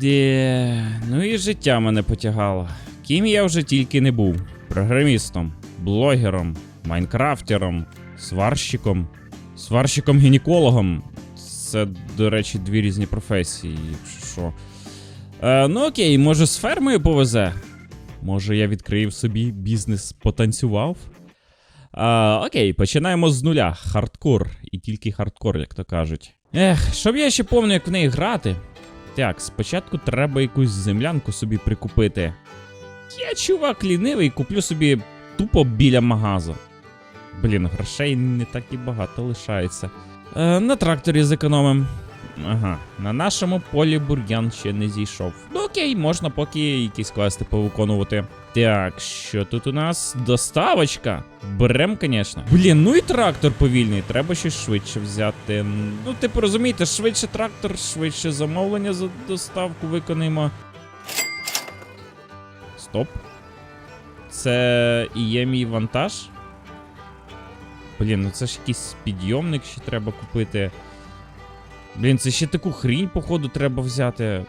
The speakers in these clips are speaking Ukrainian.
Де... Ну і життя мене потягало. Ким я вже тільки не був: програмістом, блогером, майнкрафтером, сварщиком, сварщиком-гінекологом. Це, до речі, дві різні професії, якщо що. Е, ну окей, може з фермою повезе? Може я відкрив собі бізнес потанцював? А, окей, починаємо з нуля. Хардкор. І тільки хардкор, як то кажуть. Ех, щоб я ще помню, як в неї грати. Так, спочатку треба якусь землянку собі прикупити. Я чувак лінивий, куплю собі тупо біля магазу. Блін, грошей не так і багато лишається. Е, на тракторі зекономим. Ага, на нашому полі бур'ян ще не зійшов. Ну окей, можна поки якісь квести повиконувати. Так, що тут у нас? Доставочка. Берем, звісно. Блін, ну і трактор повільний, треба щось швидше взяти. Ну, типу, розумієте, швидше трактор, швидше замовлення за доставку виконаємо. Стоп. Це і є мій вантаж. Блін, ну це ж якийсь підйомник ще треба купити. Блін, це ще таку хрінь, походу, треба взяти.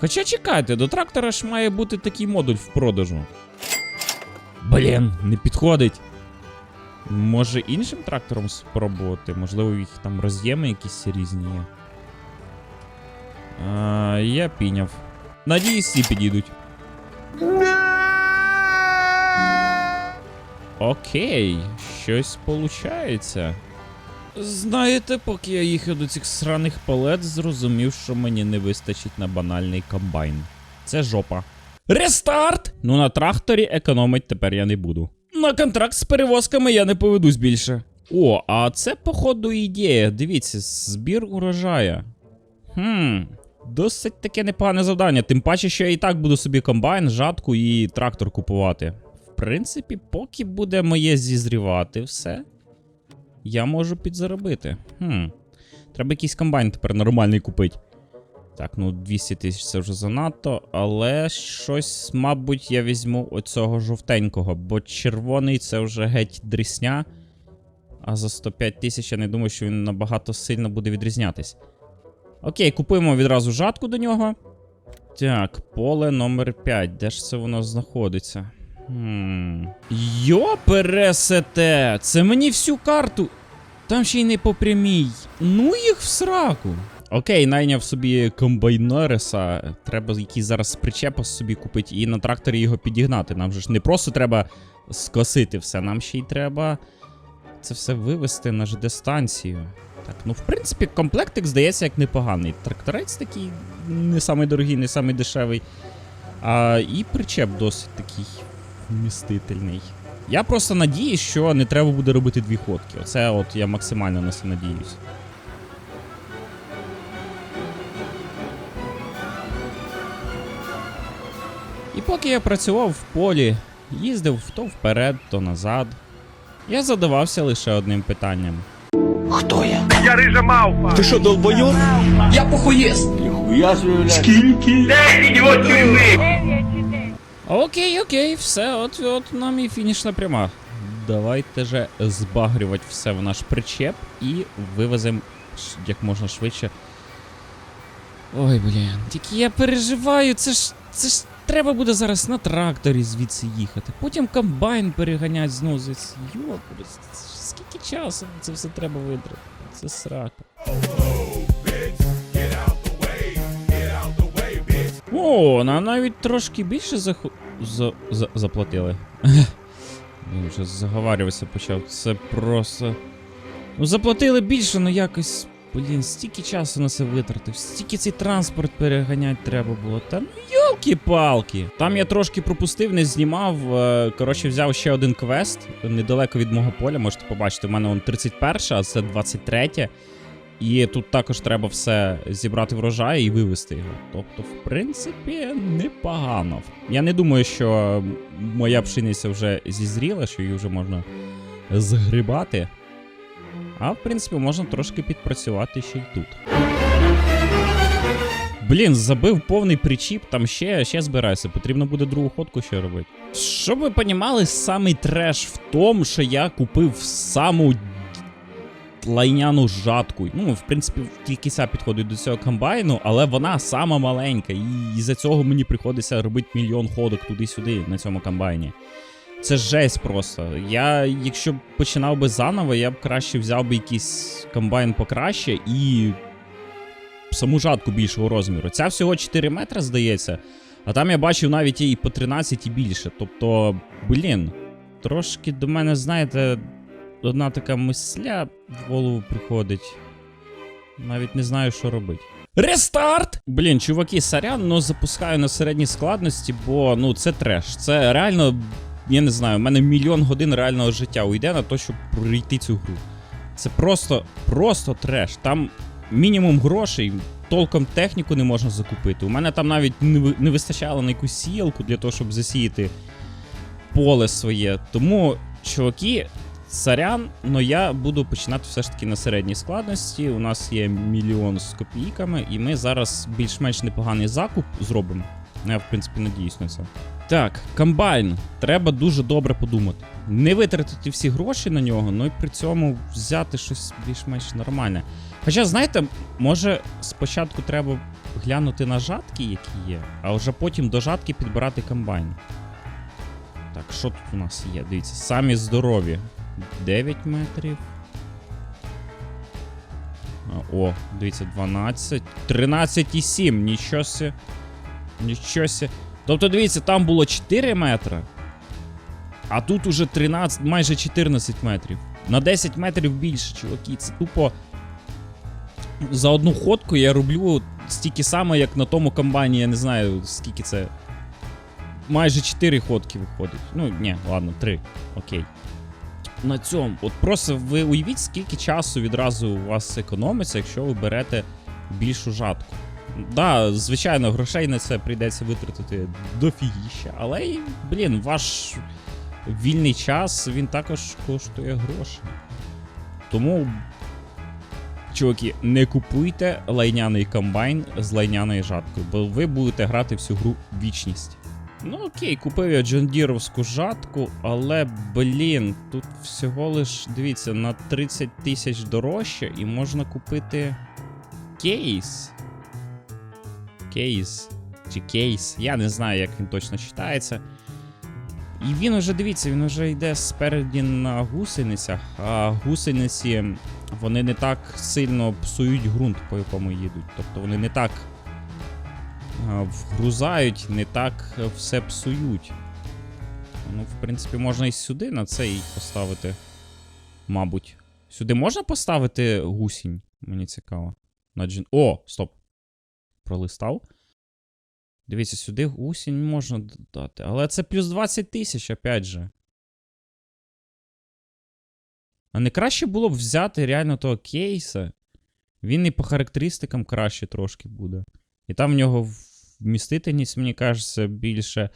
Хоча чекайте, до трактора ж має бути такий модуль в продажу. Блін, не підходить. Може іншим трактором спробувати? Можливо, їх там роз'єми якісь різні є. А, я піняв. Надіюсь, всі підійдуть. Окей, щось получається. Знаєте, поки я їхав до цих сраних палет, зрозумів, що мені не вистачить на банальний комбайн. Це жопа. Рестарт! Ну на тракторі економить тепер я не буду. На контракт з перевозками я не поведусь більше. О, а це, походу, ідея. Дивіться, збір урожая. Хм, досить таке непогане завдання. Тим паче, що я і так буду собі комбайн, жатку і трактор купувати. В принципі, поки буде моє зізрівати все, я можу підзаробити. Хм. Треба якийсь комбайн тепер нормальний купити. Так, ну 200 тисяч це вже занадто, але щось, мабуть, я візьму оцього жовтенького, бо червоний це вже геть дрісня. А за 105 тисяч я не думаю, що він набагато сильно буде відрізнятись. Окей, купуємо відразу жатку до нього. Так, поле номер 5. Де ж це воно знаходиться? Хм. Йо, пересете! Це мені всю карту. Там ще й не по прямій. Ну їх в сраку. Окей, найняв собі комбайнереса. Треба якийсь зараз причепа собі купити і на тракторі його підігнати. Нам же ж не просто треба скосити все, нам ще й треба це все вивезти на ЖД-станцію. Так, ну в принципі, комплектик здається як непоганий. Тракторець такий не самий дорогий, не самий дешевий. А, і причеп досить такий вмістительний. Я просто надіюсь, що не треба буде робити дві ходки. Оце от я максимально на це надіюсь. І поки я працював в полі, їздив то вперед, то назад, я задавався лише одним питанням. Хто я? Я рижа мавпа. Ти що, долбойоб? Я похуєст. Собі. Скільки? Де ідіот тюрми? Окей, окей, все, от, от нам і фінішна пряма. Давайте же збагрювати все в наш причеп і вивеземо як можна швидше. Ой, блін, тільки я переживаю, це ж. Це ж треба буде зараз на тракторі звідси їхати. Потім комбайн переганять знову звідси. Йоп, скільки часу це все треба витратити? Це срака. О, на навіть трошки більше заху... за... За... заплатили. Він вже заговарюватися почав. Це просто. Ну, заплатили більше, ну якось. Блін, стільки часу на це витратив, стільки цей транспорт переганять треба було. Та ну йолки-палки. Там я трошки пропустив, не знімав. е, Коротше, взяв ще один квест недалеко від мого поля. Можете побачити, у мене он 31, а це 23. І тут також треба все зібрати врожай і вивезти його. Тобто, в принципі, непогано. Я не думаю, що моя пшениця вже зізріла, що її вже можна згрібати. А в принципі, можна трошки підпрацювати ще й тут. Блін, забив повний причіп, там ще, ще збирайся, потрібно буде другу ходку ще робити. Щоб ви понімали, самий треш в тому, що я купив саму лайняну жатку. Ну, в принципі, тільки ця підходить до цього комбайну, але вона сама маленька. І із-за цього мені приходиться робити мільйон ходок туди-сюди на цьому комбайні. Це жесть просто. Я, якщо б починав би заново, я б краще взяв би якийсь комбайн покраще і саму жатку більшого розміру. Ця всього 4 метри, здається. А там я бачив навіть і по 13 і більше. Тобто, блін, трошки до мене, знаєте, одна така мисля в голову приходить. Навіть не знаю, що робити. Рестарт! Блін, чуваки, сорян, но запускаю на середній складності, бо ну це треш. Це реально, я не знаю, у мене мільйон годин реального життя уйде на те, щоб пройти цю гру. Це просто, просто треш. Там мінімум грошей, толком техніку не можна закупити. У мене там навіть не, вистачало на якусь сіялку для того, щоб засіяти поле своє. Тому, чуваки, сорян, но я буду починати все ж таки на середній складності. У нас є мільйон з копійками, і ми зараз більш-менш непоганий закуп зробимо. Ну, Я, в принципі, надіюсь на це. Так, комбайн. Треба дуже добре подумати. Не витратити всі гроші на нього, ну і при цьому взяти щось більш-менш нормальне. Хоча, знаєте, може спочатку треба глянути на жатки, які є, а вже потім до жатки підбирати комбайн. Так, що тут у нас є? Дивіться, самі здорові. 9 метрів. О, дивіться, 12. 13,7. Нічого сі. Тобто, дивіться, там було 4 метри. А тут уже 13, майже 14 метрів. На 10 метрів більше, чуваки. Це тупо. За одну ходку я роблю стільки само, як на тому комбайні, я не знаю, скільки це. Майже 4 ходки виходить. Ну, ні, ладно, 3. Окей. На цьому. От просто ви уявіть, скільки часу відразу у вас економиться, якщо ви берете більшу жатку. Да, звичайно, грошей на це прийдеться витратити дофігіща, але, й, блін, ваш вільний час він також коштує гроші. Тому, чуваки, не купуйте лайняний комбайн з лайняною жаткою, бо ви будете грати всю гру вічність. Ну окей, купив я джондіровську жатку, але, блін, тут всього лиш, дивіться, на 30 тисяч дорожче і можна купити кейс. Кейс. Чи кейс. Я не знаю, як він точно читається. І він уже, дивіться, він уже йде спереді на гусеницях, а гусениці вони не так сильно псують ґрунт, по якому їдуть. Тобто вони не так вгрузають, не так все псують. Ну, в принципі, можна і сюди на цей поставити. Мабуть. Сюди можна поставити гусінь? Мені цікаво. На джин... О, стоп. Пролистав. Дивіться, сюди гусінь можна додати. Але це плюс 20 тисяч, опять же. А не краще було б взяти реально того кейса. Він і по характеристикам краще трошки буде. І там в нього вмістительність, мені кажеться, більше.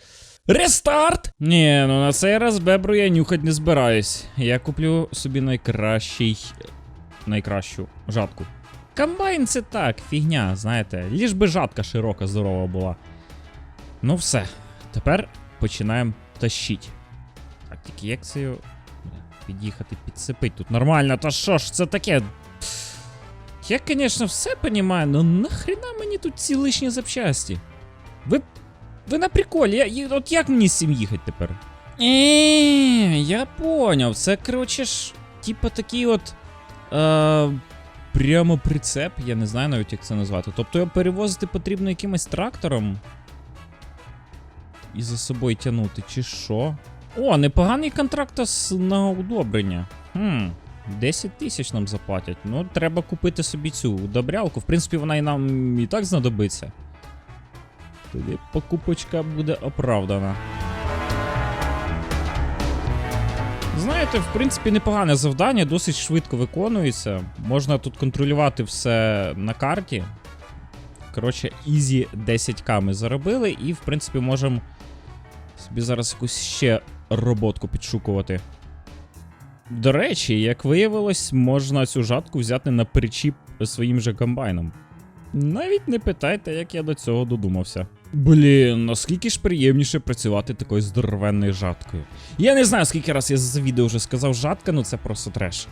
Рестарт! Ні, ну на цей раз бебру я нюхать не збираюсь. Я куплю собі найкращий. найкращу жатку. Комбайн це так, фігня, знаєте. Ліж би жатка широка, здорова була. Ну все. Тепер починаємо тащить. Так, тільки як це під'їхати, підсипить тут нормально, та що ж це таке? Я, звісно, все розумію, но нахрена мені тут ці лишні запчасті? Ви. Ви на приколі, я- от як мені з цим їхати тепер? Е, я поняв. Це, коротше ж, типа такий от. Е, прямо прицеп, я не знаю навіть, як це назвати. Тобто його перевозити потрібно якимось трактором. І за собою тягнути, чи що? О, непоганий контракт на удобрення. Хм. 10 тисяч нам заплатять. Ну, треба купити собі цю удобрялку. В принципі, вона і нам і так знадобиться. Тоді покупочка буде оправдана. Знаєте, в принципі, непогане завдання, досить швидко виконується. Можна тут контролювати все на карті. Коротше, ізі 10к ми заробили, і, в принципі, можемо собі зараз якусь ще роботку підшукувати. До речі, як виявилось, можна цю жатку взяти на причіп своїм же комбайном. Навіть не питайте, як я до цього додумався. Блін, наскільки ж приємніше працювати такою здоровенною жаткою. Я не знаю, скільки раз я за відео вже сказав жатка, ну це просто треш.